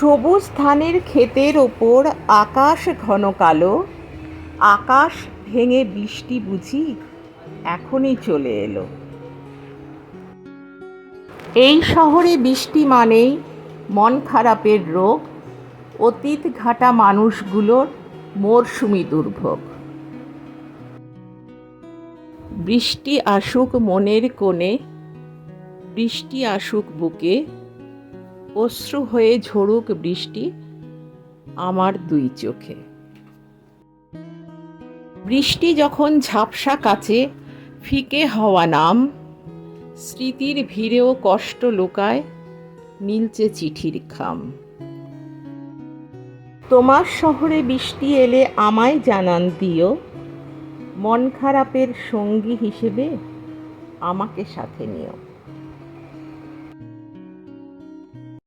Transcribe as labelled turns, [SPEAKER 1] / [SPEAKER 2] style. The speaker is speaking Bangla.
[SPEAKER 1] সবুজ ধানের ক্ষেতের ওপর আকাশ ঘন কালো। আকাশ ভেঙে বৃষ্টি বুঝি এখনই চলে এলো। এই শহরে বৃষ্টি মানেই মন খারাপের রোগ, অতীত ঘাটা মানুষগুলোর মরশুমি দুর্ভোগ। বৃষ্টি আসুক মনের কোণে, বৃষ্টি আসুক বুকে অশ্রু হয়ে ঝরুক বৃষ্টি আমার দুই চোখে। বৃষ্টি যখন ঝাপসা কাছে ফিকে হওয়া নাম, স্মৃতির ভিড়েও কষ্ট লুকায় নীলচে চিঠির খাম। তোমার শহরে বৃষ্টি এলে আমায় জানান দিও, মন খারাপের সঙ্গী হিসেবে আমাকে সাথে নিও।